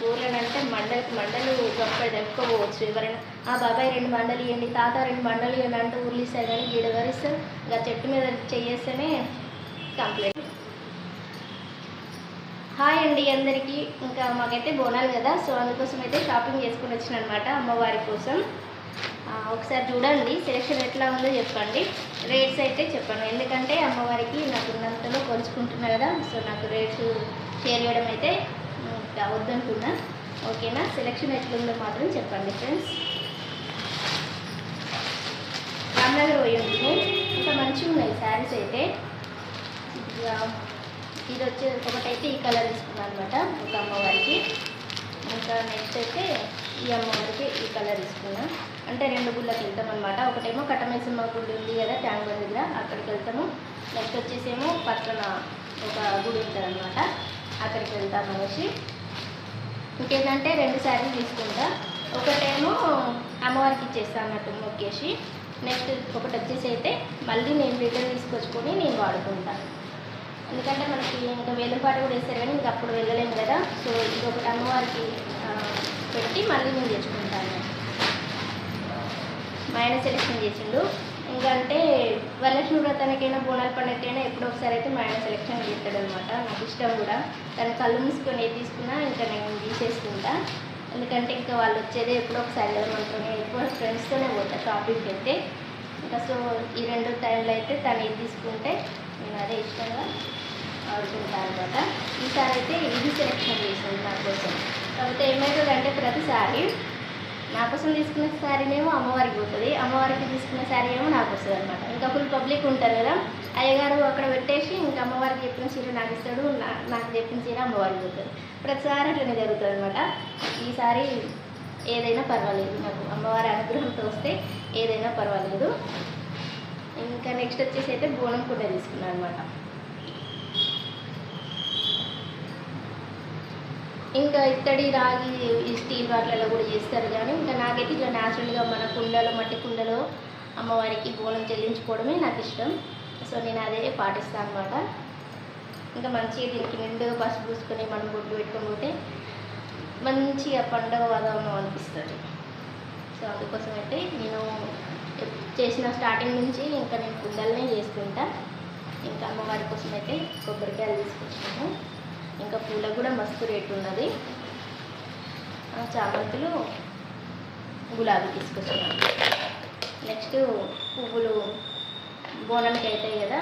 మనకు ఊర్లో అంటే మండలికి మండలు గొప్ప తెప్పుకోవచ్చు ఎవరైనా ఆ బాబాయ్ రెండు మండలు ఇవ్వండి తాత రెండు మండలు ఇవ్వండి అంటే ఊర్లు ఇస్తారు కానీ గీడ ఎవరు ఇంకా చెట్టు మీద చేయేస్తేనే కంప్లైంట్ హాయ్ అండి అందరికీ. ఇంకా మాకైతే బోనాలు కదా సో అందుకోసం అయితే షాపింగ్ చేసుకుని వచ్చిన అనమాట అమ్మవారి కోసం. ఒకసారి చూడండి సెలెక్షన్ ఎట్లా ఉందో చెప్పండి. రేట్స్ అయితే చెప్పండి ఎందుకంటే అమ్మవారికి నాకు ఉన్నంతలో కొలుచుకుంటున్నా కదా సో నాకు రేట్స్ షేర్ చేయడం అయితే వద్దనుకున్నా. ఓకేనా? సెలెక్షన్ ఎట్లుందో మాత్రం చెప్పండి ఫ్రెండ్స్ రామ్నగర్ పోయింది ఇంకా మంచిగా ఉన్నాయి శారీస్ అయితే. ఇక ఇది వచ్చే ఒకటైతే ఈ కలర్ తీసుకున్నాను అనమాట ఒక అమ్మవారికి. ఇంకా నెక్స్ట్ అయితే ఈ అమ్మవారికి ఈ కలర్ తీసుకున్నా. అంటే రెండు గుళ్ళకి వెళ్తాం అనమాట ఒకటేమో కట్టమైసమ్మ గుడి ఉంది కదా ట్యాంక్ బండ్ దగ్గర అక్కడికి వెళ్తాము. నెక్స్ట్ వచ్చేసేమో పక్కన ఒక గుడి ఉంటుంది అనమాట అక్కడికి వెళ్తాం అనేసి. ఇంకేంటంటే రెండు శారీలు తీసుకుంటా. ఒకటేమో అమ్మవారికి ఇచ్చేస్తాను అన్నట్టు మొక్కేసి నెక్స్ట్ ఒకటి వచ్చేసి అయితే మళ్ళీ నేను రిటర్న్ తీసుకొచ్చుకొని నేను వాడుకుంటాను ఎందుకంటే మనకి ఇంకా వేలంపాట కూడా వేస్తారు కానీ ఇంకా అప్పుడు వెళ్ళలేము కదా. సో ఇంకొకటి అమ్మవారికి పెట్టి మళ్ళీ నేను తెచ్చుకుంటాను. మా ఆయన సెలెక్షన్ చేసిండు. ఎందుకంటే అంటే వరలక్ష్మి వ్రతానికైనా బోనాల పండుగకైనా ఎప్పుడో ఒకసారి అయితే మా ఆయన సెలెక్షన్ చేస్తాడు అనమాట నాకు ఇష్టం కూడా. తను కళ్ళు మూసుకొని ఏది తీసుకున్నా ఇంకా నేను తీసేసుకుంటా ఎందుకంటే ఇంకా వాళ్ళు వచ్చేదే ఎప్పుడో ఒకసారి కదా ఎక్కువ ఫ్రెండ్స్తోనే పోతా షాపింగ్కి అయితే. ఇంకా సో ఈ రెండు టైంలో అయితే తను ఏది తీసుకుంటే నేను అదే ఇష్టంగా ఆడుకుంటాను అనమాట ఈసారి అయితే ఇది సెలెక్షన్ చేసింది నా కోసం. కాకపోతే ఏమవుతుందంటే ప్రతిసారి నా కోసం తీసుకున్న శారీనేమో అమ్మవారికి పోతుంది. అమ్మవారికి తీసుకున్న శారీ ఏమో నాకు వస్తుంది అనమాట ఇంకా ఫుల్ పబ్లిక్ ఉంటారు కదా. అయ్యగారు అక్కడ పెట్టేసి ఇంకా అమ్మవారికి చెప్పిన చీర నాకు ఇస్తాడు నాకు చెప్పిన చీర అమ్మవారికి పోతుంది. ప్రతిసారి అట్లనే జరుగుతుంది అనమాట ఈసారి ఏదైనా పర్వాలేదు నాకు. అమ్మవారి అనుగ్రహంతో వస్తే ఏదైనా పర్వాలేదు. ఇంకా నెక్స్ట్ వచ్చేసి అయితే బోనం కూడా తీసుకున్నాను అనమాట ఇంకా ఇత్తడి రాగి ఈ స్టీల్ వాటిలలో కూడా చేస్తారు కానీ ఇంకా నాకైతే ఇట్లా న్యాచురల్గా మన కుండలో మట్టి కుండలో అమ్మవారికి బోనం చెల్లించుకోవడమే నాకు ఇష్టం. సో నేను అదే పాటిస్తాను అనమాట ఇంకా మంచిగా దీనికి నిండుగా పసుపు పూసుకొని మనం బొడ్డు పెట్టుకొని పోతే మంచిగా పండగ వాతావరణం అనిపిస్తుంది. సో అందుకోసం అయితే నేను చేసిన స్టార్టింగ్ నుంచి ఇంకా నేను కుండలనే చేసుకుంటా. ఇంకా అమ్మవారి కోసం అయితే కొబ్బరికాయలు తీసుకొచ్చాను ఇంకా పూలకు కూడా మస్తు రేటు ఉన్నది. చామంతులు గులాబీ తీసుకొచ్చాను నెక్స్ట్ పువ్వులు బోనానికి అవుతాయి కదా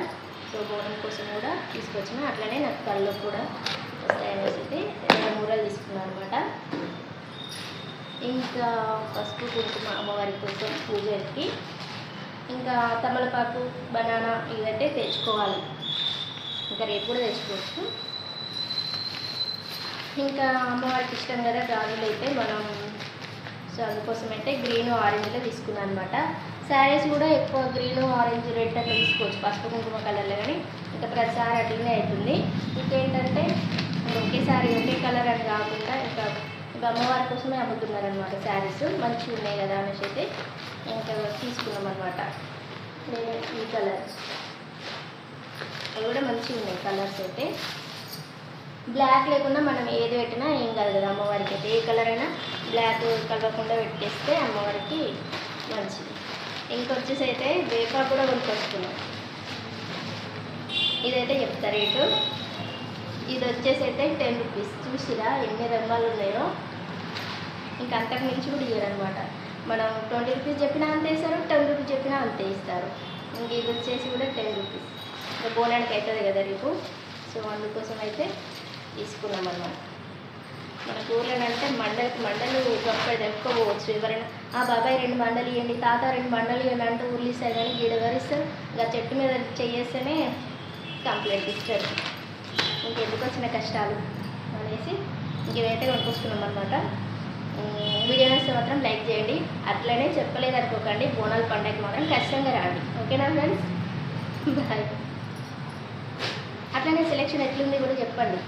సో బోనం కోసం కూడా తీసుకొచ్చిన. అట్లనే నాకు కళ్ళు కూడా వస్తాయనేసి రెండు మూరలు తీసుకున్నాను అనమాట ఇంకా పసుపు కుంకుమ అమ్మవారి కోసం పూజకి ఇంకా తమలపాకు బనానా ఇదంటే తెచ్చుకోవాలి. ఇంకా రేపు కూడా తెచ్చుకోవచ్చు. ఇంకా అమ్మవారికి ఇష్టం కదా గాజులు అయితే మనం సో అందుకోసం అయితే గ్రీన్ ఆరెంజ్లో తీసుకున్నాను అనమాట శారీస్ కూడా ఎక్కువ గ్రీన్ ఆరెంజ్ రెడ్ అట్లా తీసుకోవచ్చు. పసుపు కుంకుమ కలర్లో కానీ ఇంకా ప్రతిసారి అట్లనే అవుతుంది. ఇంకేంటంటే ఒకేసారి ఒకే కలర్ అని కాకుండా ఇంకా ఇంకా అమ్మవారి కోసమే అమ్ముతున్నారనమాట శారీస్ మంచిగా ఉన్నాయి కదా అనేసి అయితే ఇంకా తీసుకున్నాం అనమాట నేను ఈ కలర్ అవి కూడా మంచిగా ఉన్నాయి కలర్స్ అయితే. బ్లాక్ లేకుండా మనం ఏది పెట్టినా ఏం కాదు కదా అమ్మవారికి. అయితే ఏ కలర్ అయినా బ్లాక్ కలవకుండా పెట్టేస్తే అమ్మవారికి మంచిది. ఇంకొచ్చేసి అయితే వేపా కూడా కొనుక్కొచ్చుకున్నాం. ఇదైతే చెప్తా రేటు. ఇది వచ్చేసి అయితే టెన్ రూపీస్ చూసిరా ఎన్ని రంగాలు ఉన్నాయో. ఇంకా అంతకు మించి కూడా ఇయ్యరు మనం ట్వంటీ రూపీస్ చెప్పినా అంతే ఇస్తారు టెన్ రూపీస్ చెప్పినా అంతే ఇస్తారు. ఇంక ఇది వచ్చేసి కూడా టెన్ రూపీస్ ఇంకా బోనానికి అవుతుంది కదా రేపు. సో అందుకోసం అయితే తీసుకున్నాం అనమాట మన ఊర్లో అంటే మండలికి మండలు గొప్ప తెప్పుకోవచ్చు ఎవరైనా ఆ బాబాయ్ రెండు మండలు ఇవ్వండి తాత రెండు మండలు ఇవ్వండి అంటే ఊర్లు కానీ గీడ ఎవరు ఇంకా చెట్టు మీద చేయేస్తేనే కంప్లైంట్ ఇస్తారు. ఇంకెందుకు వచ్చిన కష్టాలు అనేసి ఇంక ఇదైతే అనమాట వీడియో నచ్చితే మాత్రం లైక్ చేయండి. అట్లనే చెప్పలేదు అనుకోకండి. బోనాల పండగకి మాత్రం ఖచ్చితంగా రండి. ఓకేనా ఫ్రెండ్స్? బాయ్. అట్లనే సెలెక్షన్ ఎట్లుంది కూడా చెప్పండి.